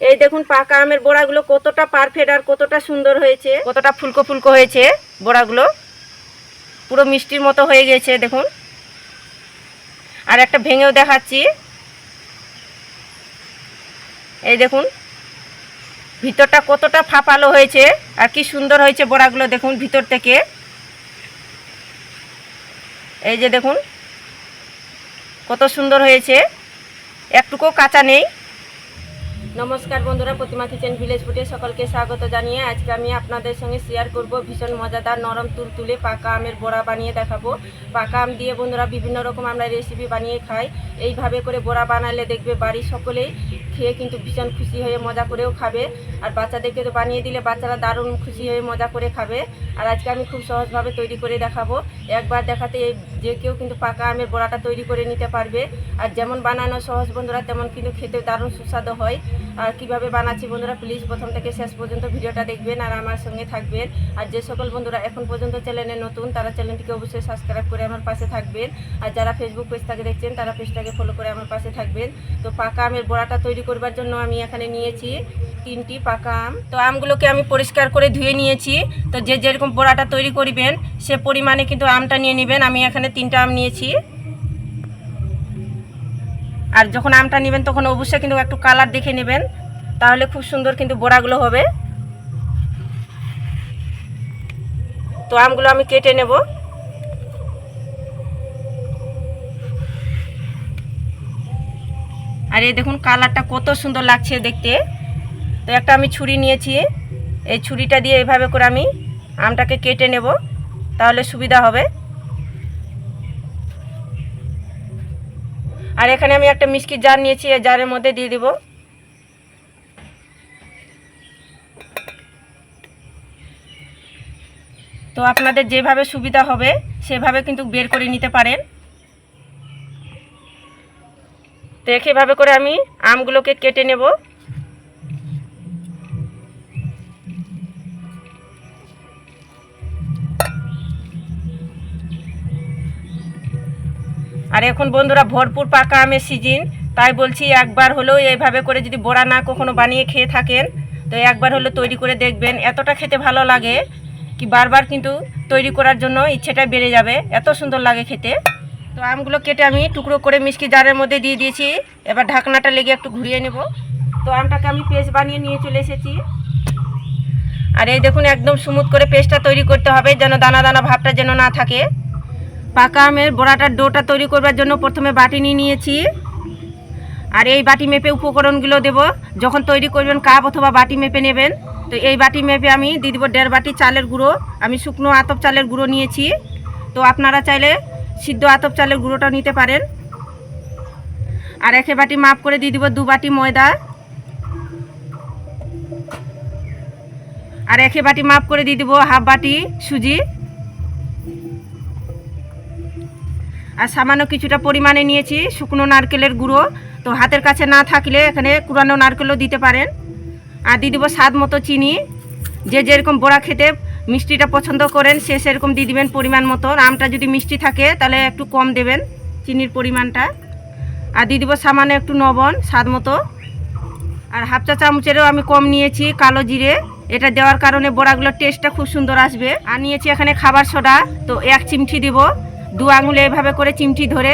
এই দেখুন পাকা আমের বড়াগুলো কতটা পারফেক্ট আর কতটা সুন্দর হয়েছে। কতটা ফুলকো ফুলকো হয়েছে বড়াগুলো। পুরো মিষ্টির মতো হয়ে গেছে, দেখুন। আর একটা ভেঙেও দেখাচ্ছি। এই দেখুন, ভিতরটা কতটা ফাঁপালো হয়েছে আর কি সুন্দর হয়েছে বড়াগুলো, দেখুন ভিতর থেকে। এই যে দেখুন, কত সুন্দর হয়েছে। একটুকু কাঁচা নেই। নমস্কার বন্ধুরা, প্রতিমা কিচেন ভিলেজ ফুটে সকলকে স্বাগত জানিয়ে আজকে আমি আপনাদের সঙ্গে শেয়ার করব ভীষণ মজাদার নরম তুলতুলে পাকা আমের বড়া বানিয়ে দেখাবো। পাকা আম দিয়ে বন্ধুরা বিভিন্ন রকম আমরা রেসিপি বানিয়ে খাই। এইভাবে করে বড়া বানালে দেখবে বাড়ির সকলেই খেয়ে কিন্তু ভীষণ খুশি হয়ে মজা করেও খাবে। আর বাচ্চাদেরকে তো বানিয়ে দিলে বাচ্চারা দারুণ খুশি হয়ে মজা করে খাবে। আর আজকে আমি খুব সহজভাবে তৈরি করে দেখাবো। একবার দেখাতে এই যে কেউ কিন্তু পাকা আমের বড়াটা তৈরি করে নিতে পারবে। আর যেমন বানানো সহজ বন্ধুরা, তেমন কিন্তু খেতে দারুণ সুস্বাদু হয়। কীভাবে বানাচ্ছি বন্ধুরা প্লিজ প্রথম থেকে শেষ পর্যন্ত ভিডিওটা দেখবেন আর আমার সঙ্গে থাকবেন। আর যে সকল বন্ধুরা এখন পর্যন্ত চ্যানেলে নতুন, তারা চ্যানেলটিকে অবশ্যই সাবস্ক্রাইব করে আমার পাশে থাকবেন। আর যারা ফেসবুক পেজটাকে দেখছেন, তারা পেজটাকে ফলো করে আমার পাশে থাকবেন। তো পাকা আমের বড়াটা তৈরি করবার জন্য আমি এখানে নিয়েছি তিনটি পাকা আম। তো আমগুলোকে আমি পরিষ্কার করে ধুয়ে নিয়েছি। তো যে যেরকম বড়াটা তৈরি করবেন, সে পরিমাণে কিন্তু আমটা নিয়ে নেবেন। আমি এখানে তিনটা আম নিয়েছি। আর যখন আমটা নেবেন, তখন অবশ্যই কিন্তু একটু কালার দেখে নেবেন। তাহলে খুব সুন্দর কিন্তু বড়াগুলো হবে। তো আমগুলো আমি কেটে নেব। আর এই দেখুন কালারটা কত সুন্দর লাগছে দেখতে। তো একটা আমি ছুরি নিয়েছি। এই ছুরিটা দিয়ে এভাবে করে আমি আমটাকে কেটে নেব, তাহলে সুবিধা হবে। আর এখানে আমি একটা মিষ্টির জার নিয়েছি, এই জারের মধ্যে দিয়ে দিব। তো আপনাদের যেভাবে সুবিধা হবে, সেভাবে কিন্তু বের করে নিতে পারেন। তো এভাবে করে আমি আমগুলোকে কেটে নেব। আর এখন বন্ধুরা ভরপুর পাকা আমের সিজন, তাই বলছি একবার হলেও এইভাবে করে যদি বড়া না কখনো বানিয়ে খেয়ে থাকেন, তো একবার হলো তৈরি করে দেখবেন এতটা খেতে ভালো লাগে কি বারবার কিন্তু তৈরি করার জন্য ইচ্ছেটা বেড়ে যাবে, এত সুন্দর লাগে খেতে। তো আমগুলো কেটে আমি টুকরো করে মিষ্টি জারের মধ্যে দিয়ে দিয়েছি, এবার ঢাকনাটা লেগে একটু ঘুরিয়ে নেব। তো আমটাকে আমি পেস্ট বানিয়ে নিয়ে চলে এসেছি। আর এই দেখুন একদম স্মুথ করে পেস্টটা তৈরি করতে হবে যেন দানা দানা ভাবটা যেন না থাকে। পাকা আমের বড়াটার ডোটা তৈরি করবার জন্য প্রথমে বাটি নিয়ে নিয়েছি। আর এই বাটি মেপে উপকরণগুলো দেব। যখন তৈরি করবেন কাপ অথবা বাটি মেপে নেবেন। তো এই বাটি মেপে আমি দিয়ে দেবো দেড় বাটি চালের গুঁড়ো। আমি শুকনো আতপ চালের গুঁড়ো নিয়েছি। তো আপনারা চাইলে সিদ্ধ আতপ চালের গুঁড়োটাও নিতে পারেন। আর একে বাটি মাপ করে দিয়ে দিব দু বাটি ময়দা। আর একে বাটি মাপ করে দিয়ে দিব হাফ বাটি সুজি। আর সামান্য কিছুটা পরিমাণে নিয়েছি, শুকনো নারকেলের গুঁড়ো। তো হাতের কাছে না থাকলে এখানে কুড়ানো নারকেলও দিতে পারেন। আর দিয়ে দেবো স্বাদ মতো চিনি। যে যেরকম বড়া খেতে মিষ্টিটা পছন্দ করেন, সে সেরকম দিয়ে দিবেন পরিমাণ মতো। আমটা যদি মিষ্টি থাকে, তাহলে একটু কম দেবেন চিনির পরিমাণটা। আর দিয়ে দেবো সামান্য একটু লবণ, স্বাদ মতো। আর হাফ চা চামচেরও আমি কম নিয়েছি, কালো জিরে। এটা দেওয়ার কারণে বড়াগুলোর টেস্টটা খুব সুন্দর আসবে। আর নিয়েছি এখানে খাবার সোডা, তো এক চিমঠি দিব। দু আঙুলে এভাবে করে চিমটি ধরে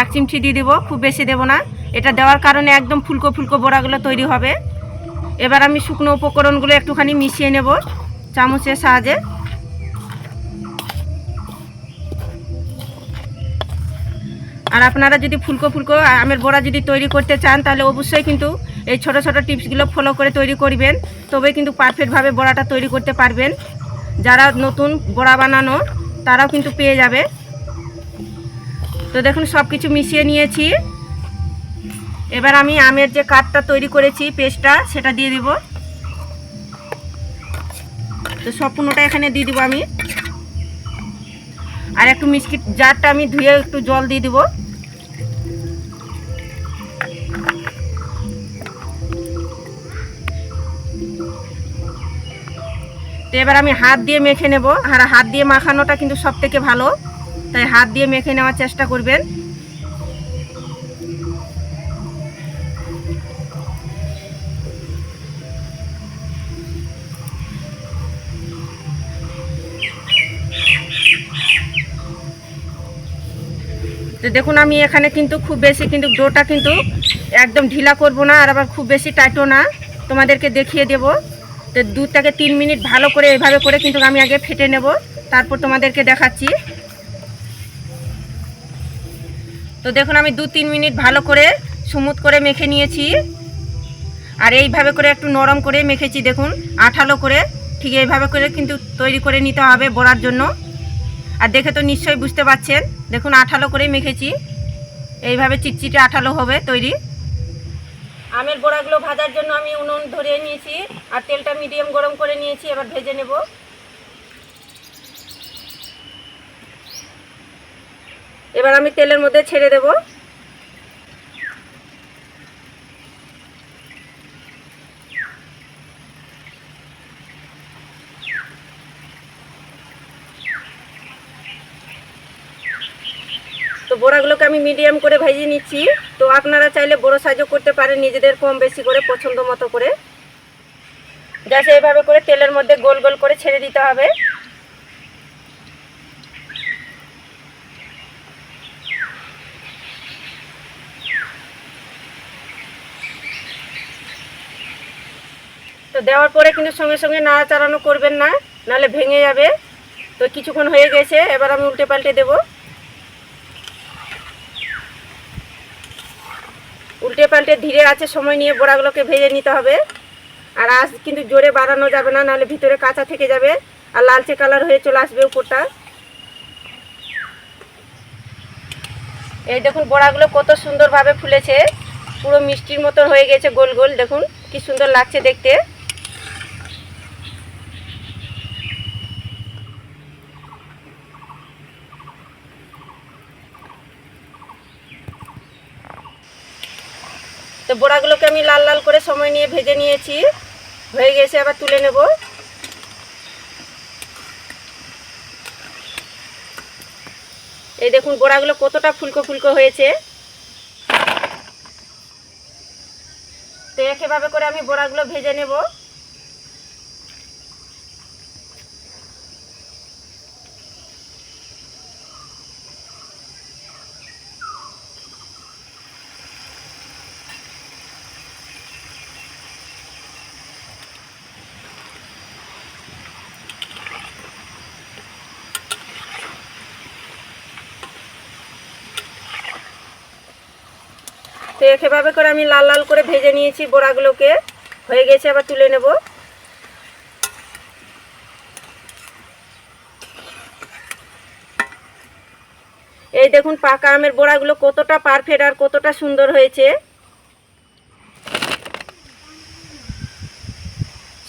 এক চিমটি দিয়ে দেবো, খুব বেশি দেবো না। এটা দেওয়ার কারণে একদম ফুলকো ফুলকো বড়াগুলো তৈরি হবে। এবার আমি শুকনো উপকরণগুলো একটুখানি মিশিয়ে নেব চামচের সাহায্যে। আর আপনারা যদি ফুলকো ফুলকো আমের বড়া যদি তৈরি করতে চান, তাহলে অবশ্যই কিন্তু এই ছোট ছোট টিপসগুলো ফলো করে তৈরি করবেন। তবে কিন্তু পারফেক্টভাবে বড়াটা তৈরি করতে পারবেন। যারা নতুন বড়া বানানো, তারাও কিন্তু পেয়ে যাবে। তো দেখুন সব কিছু মিশিয়ে নিয়েছি। এবার আমি আমের যে কাঠটা তৈরি করেছি, পেস্টটা, সেটা দিয়ে দিব। তো সম্পূর্ণটা এখানে দিয়ে দিব আমি। আর একটু মিষ্টি জারটা আমি ধুয়ে একটু জল দিয়ে দিব। তো এবার আমি হাত দিয়ে মেখে নেব। আর হাত দিয়ে মাখানোটা কিন্তু সব থেকে ভালো। তাই হাত দিয়ে মেখে নেওয়ার চেষ্টা করবেন। তো দেখুন, আমি এখানে কিন্তু খুব বেশি কিন্তু ডোটা কিন্তু একদম ঢিলা করব না, আর আবার খুব বেশি টাইটও না। তোমাদেরকে দেখিয়ে দেব। তো দুধটাকে তিন মিনিট ভালো করে এভাবে করে কিন্তু আমি আগে ফেটে নেব। তারপর তোমাদেরকে দেখাচ্ছি। তো দেখুন, আমি দু তিন মিনিট ভালো করে স্মুথ করে মেখে নিয়েছি। আর এইভাবে করে একটু নরম করে মেখেছি, দেখুন, আঠালো করে। ঠিক এইভাবে করে কিন্তু তৈরি করে নিতে হবে বড়ার জন্য। আর দেখে তো নিশ্চয়ই বুঝতে পারছেন দেখুন, আঠালো করে মেখেছি। এইভাবে চিটচিটে আঠালো হবে তৈরি। আমের বড়াগুলো ভাজার জন্য আমি উনুন ধরিয়ে নিয়েছি, আর তেলটা মিডিয়াম গরম করে নিয়েছি, এবার ভেজে নেব। এবার আমি তেলের মধ্যে ছেড়ে দেব। তো বড়াগুলোকে আমি মিডিয়াম করে ভেজে নিচ্ছি। তো আপনারা চাইলে বড় সাইজও করতে পারেন, নিজেদের কম বেশি করে, পছন্দ মতো করে। জাস্ট এইভাবে করে তেলের মধ্যে গোল গোল করে ছেড়ে দিতে হবে। দেওয়ার পরে কিন্তু সঙ্গে সঙ্গে নাড়াচাড়ানো করবেন না, নাহলে ভেঙে যাবে। তো কিছুক্ষণ হয়ে গেছে, এবার আমি উল্টে পাল্টে দেবো। উল্টে পাল্টে ধীরে আছে, সময় নিয়ে বড়াগুলোকে ভেজে নিতে হবে। আর আজ কিন্তু জোরে বাড়ানো যাবে না, নাহলে ভিতরে কাঁচা থেকে যাবে আর লালচে কালার হয়ে চলে আসবে উপরটা। এই দেখুন, বড়াগুলো কত সুন্দরভাবে ফুলেছে। পুরো মিষ্টির মতো হয়ে গেছে গোল গোল, দেখুন কি সুন্দর লাগছে দেখতে। তো বড়াগুলোকে আমি লাল লাল করে সময় নিয়ে ভেজে নিয়েছি। হয়ে গেছে আবার তুলে নেব। এই দেখুন, বড়াগুলো কতটা ফুলকো ফুলকো হয়েছে। তো একেভাবে করে আমি বড়াগুলো ভেজে নেব। তো এভাবে করে আমি লাল লাল করে ভেজে নিয়েছি বড়াগুলোকে। হয়ে গেছে আবার তুলে নেব। এই দেখুন, পাকা আমের বড়াগুলো কতটা পারফেক্ট আর কতটা সুন্দর হয়েছে।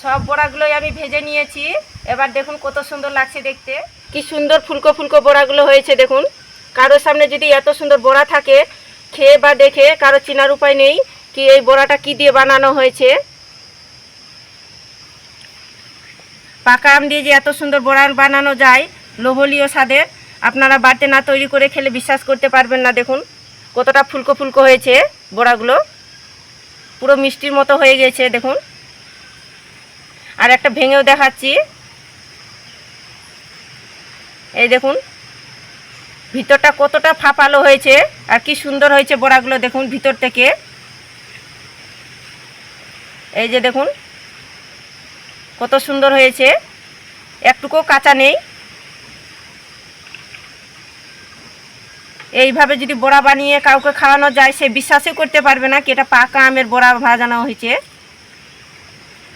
সব বড়াগুলোই আমি ভেজে নিয়েছি। এবার দেখুন কত সুন্দর লাগছে দেখতে। কি সুন্দর ফুলকো ফুলকো বড়াগুলো হয়েছে, দেখুন। কারোর সামনে যদি এত সুন্দর বড়া থাকে খেয়ে বা দেখে কারও চেনার উপায় নেই কি এই বড়াটা কি দিয়ে বানানো হয়েছে। পাকা আম দিয়ে যে এত সুন্দর বড়া বানানো যায় লোভলীয় স্বাদের, আপনারা বাড়িতে না তৈরি করে খেলে বিশ্বাস করতে পারবেন না, দেখুন। কতটা ফুলকো ফুলকো হয়েছে বড়াগুলো। পুরো মিষ্টির মতো হয়ে গেছে, দেখুন। আর একটা ভেঙেও দেখাচ্ছি। এই দেখুন ভিতরটা কতটা ফাঁপালো হয়েছে আর কি সুন্দর হয়েছে বড়াগুলো দেখুন ভিতর থেকে। এই যে দেখুন, কত সুন্দর হয়েছে। একটুকু কাঁচা নেই। এইভাবে যদি বড়া বানিয়ে কাউকে খাওয়ানো যায়, সে বিশ্বাসই করতে পারবে না কি এটা পাকা আমের বড়া ভাজানো হয়েছে।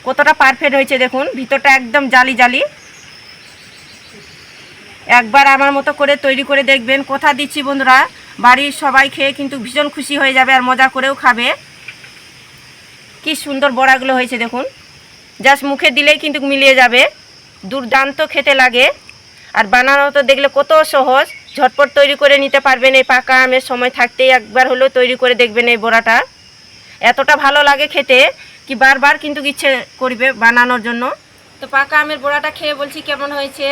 কতটা পারফেক্ট হয়েছে দেখুন, ভিতরটা একদম জালি জালি। একবার আমার মতো করে তৈরি করে দেখবেন। কথা দিচ্ছি বন্ধুরা? বাড়ির সবাই খেয়ে কিন্তু ভীষণ খুশি হয়ে যাবে আর মজা করেও খাবে। কি সুন্দর বড়াগুলো হয়েছে দেখুন। জাস্ট মুখে দিলেই কিন্তু মিলিয়ে যাবে। দুর্দান্ত খেতে লাগে। আর বানানো তো দেখলে কত সহজ। ঝটপট তৈরি করে নিতে পারবেন এই পাকা আমের সময়। থাকতেই একবার হলেও তৈরি করে দেখবেন এই বড়াটা। এতটা ভালো লাগে খেতে কি বারবার কিন্তু ইচ্ছে করবে বানানোর জন্য। তো পাকা আমের বড়াটা খেয়ে বলছি কেমন হয়েছে?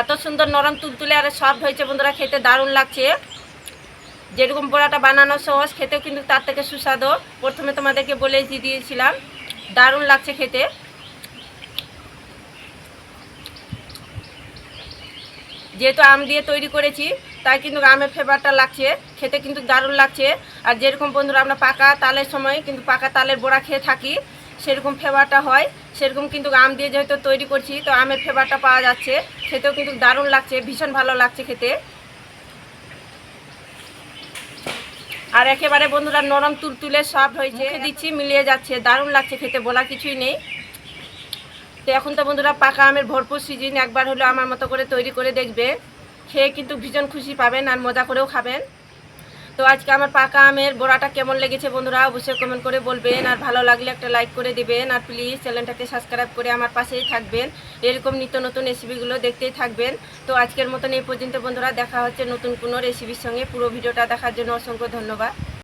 এত সুন্দর নরম তুলতুলে আর সফট হয়েছে বন্ধুরা, খেতে দারুণ লাগছে। যেরকম বড়াটা বানানো সহজ, খেতেও কিন্তু তার থেকে সুস্বাদু। প্রথমে তোমাদেরকে বলে দিয়েছিলাম, দারুণ লাগছে খেতে। যেহেতু আম দিয়ে তৈরি করেছি, তাই কিন্তু আমের ফ্লেভারটা লাগছে, খেতে কিন্তু দারুণ লাগছে। আর যেরকম বন্ধুরা, আমরা পাকা তালের সময় কিন্তু পাকা তালের বড়া খেয়ে থাকি, সেরকম ফ্লেভারটা হয়। সেরকম কিন্তু আম দিয়ে যেহেতু তৈরি করছি, তো আমের ফ্লেভারটা পাওয়া যাচ্ছে। খেতেও কিন্তু দারুণ লাগছে, ভীষণ ভালো লাগছে খেতে। আর একেবারে বন্ধুরা নরম তুলতুলে সফট হয়েছে। দিচ্ছি, মিলিয়ে যাচ্ছে, দারুণ লাগছে খেতে বলা কিছুই নেই। তো এখন তো বন্ধুরা পাকা আমের ভরপুর সিজন একবার হলো আমার মতো করে তৈরি করে দেখবে। খেয়ে কিন্তু ভীষণ খুশি পাবেন আর মজা করেও খাবেন। তো আজকে আমার পাকা আমের বড়াটা কেমন লেগেছে বন্ধুরা অবশ্যই কমেন্ট করে বলবেন, আর ভালো লাগলে একটা লাইক করে দিবেন, আর প্লিজ চ্যানেলটাকে সাবস্ক্রাইব করে আমার পাশেই থাকবেন। এরকম নিত্য নতুন রেসিপিগুলো দেখতেই থাকবেন। তো আজকের মতন এই পর্যন্ত বন্ধুরা, দেখা হচ্ছে নতুন কোনো রেসিপির সঙ্গে। পুরো ভিডিওটা দেখার জন্য অসংখ্য ধন্যবাদ।